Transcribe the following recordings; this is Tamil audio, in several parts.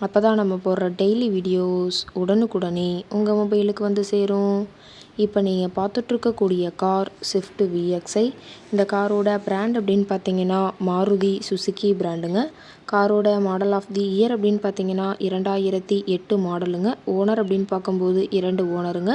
அப்போ தான் நம்ம போடுற டெய்லி வீடியோஸ் உடனுக்குடனே உங்கள் மொபைலுக்கு வந்து சேரும். இப்போ நீங்கள் பார்த்துட்ருக்கக்கூடிய கார் ஸ்விஃப்ட் விஎக்ஸ்ஐ இந்த காரோட பிராண்ட் அப்படின்னு பார்த்தீங்கன்னா மாருதி சுசுக்கி பிராண்டுங்க காரோட மாடல் ஆஃப் தி இயர் அப்படின்னு பார்த்தீங்கன்னா இரண்டாயிரத்தி எட்டு மாடலுங்க ஓனர் அப்படின்னு பார்க்கும்போது இரண்டு ஓனருங்க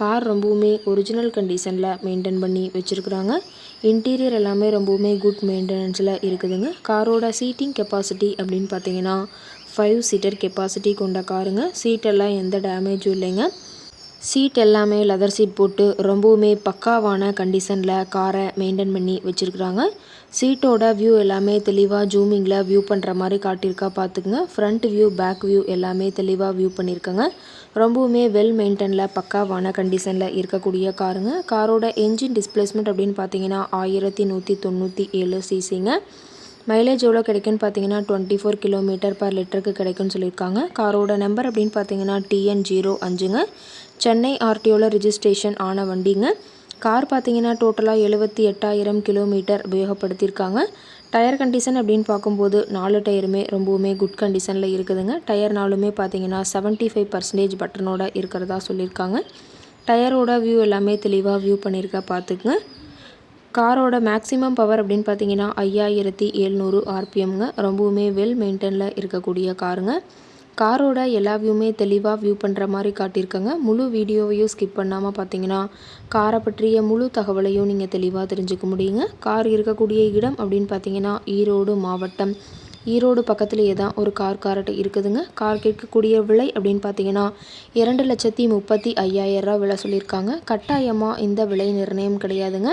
கார் ரொம்பவுமே ஒரிஜினல் கண்டிஷனில் மெயின்டைன் பண்ணி வச்சுருக்குறாங்க. இன்டீரியர் எல்லாமே ரொம்பவுமே குட் மெயின்டெனன்ஸில் இருக்குதுங்க. காரோட சீட்டிங் கெப்பாசிட்டி அப்படின்னு பார்த்தீங்கன்னா ஃபைவ் சீட்டர் கெப்பாசிட்டி கொண்ட காருங்க சீட்டெல்லாம் எந்த டேமேஜும் இல்லைங்க. சீட் எல்லாமே லெதர் சீட் போட்டு ரொம்பவுமே பக்காவான கண்டிஷனில் காரை மெயின்டைன் பண்ணி வச்சுருக்குறாங்க. சீட்டோட வியூ எல்லாமே தெளிவாக ஜூமிங்கில் வியூ பண்ணுற மாதிரி காட்டியிருக்கா பார்த்துக்குங்க. ஃப்ரண்ட் வியூ பேக் வியூ எல்லாமே தெளிவாக வியூ பண்ணியிருக்கங்க. ரொம்பவுமே வெல் மெயின்டெனில் பக்காவான கண்டிஷனில் இருக்கக்கூடிய காருங்க காரோட என்ஜின் டிஸ்பிளேஸ்மெண்ட் அப்படின்னு பார்த்தீங்கன்னா ஆயிரத்தி நூற்றி தொண்ணூற்றி ஏழு சிசிங்க மைலேஜ் எவ்வளோ கிடைக்குன்னு பார்த்தீங்கன்னா டுவெண்ட்டி ஃபோர் கிலோமீட்டர் பர் லிட்டருக்கு கிடைக்குன்னு சொல்லியிருக்காங்க. காரோட நம்பர் அப்படின்னு பார்த்தீங்கன்னா டிஎன் ஜீரோ அஞ்சுங்க. சென்னை ஆர்டிஓவில் ரிஜிஸ்ட்ரேஷன் ஆன வண்டிங்க. கார் பார்த்தீங்கன்னா டோட்டலாக எழுபத்தி எட்டாயிரம் கிலோமீட்டர் உபயோகப்படுத்தியிருக்காங்க. டயர் கண்டிஷன் அப்படின்னு பார்க்கும்போது நாலு டயருமே ரொம்பவுமே குட் கண்டிஷனில் இருக்குதுங்க. டயர் நாலுமே பார்த்தீங்கன்னா செவன்ட்டி ஃபைவ் பர்சன்டேஜ் பட்டனோட இருக்கிறதா சொல்லியிருக்காங்க. டயரோட வியூ எல்லாமே தெளிவாக வியூ பண்ணியிருக்கா பார்த்துக்குங்க. காரோட மேக்ஸிமம் பவர் அப்படின்னு பார்த்தீங்கன்னா ஐயாயிரத்தி எழுநூறு ஆர்பிஎம்ங்க. ரொம்பவுமே வெல் மெயின்டெனில் இருக்கக்கூடிய காருங்க. காரோட எல்லா வியூமே தெளிவாக வியூ பண்ணுற மாதிரி காட்டியிருக்கங்க. முழு வீடியோவையும் ஸ்கிப் பண்ணாமல் பார்த்தீங்கன்னா காரை பற்றிய முழு தகவலையும் நீங்கள் தெளிவாக தெரிஞ்சுக்க முடியுங்க. கார் இருக்கக்கூடிய இடம் அப்படின்னு பார்த்தீங்கன்னா ஈரோடு மாவட்டம். ஈரோடு பக்கத்துலேயே தான் ஒரு கார் காரட்டு இருக்குதுங்க. கார் கேட்கக்கூடிய விலை அப்படின்னு பார்த்தீங்கன்னா இரண்டு லட்சத்தி முப்பத்தி ஐயாயிரம் ரூபா விலை சொல்லியிருக்காங்க. கட்டாயமாக இந்த விலை நிர்ணயம் கிடையாதுங்க.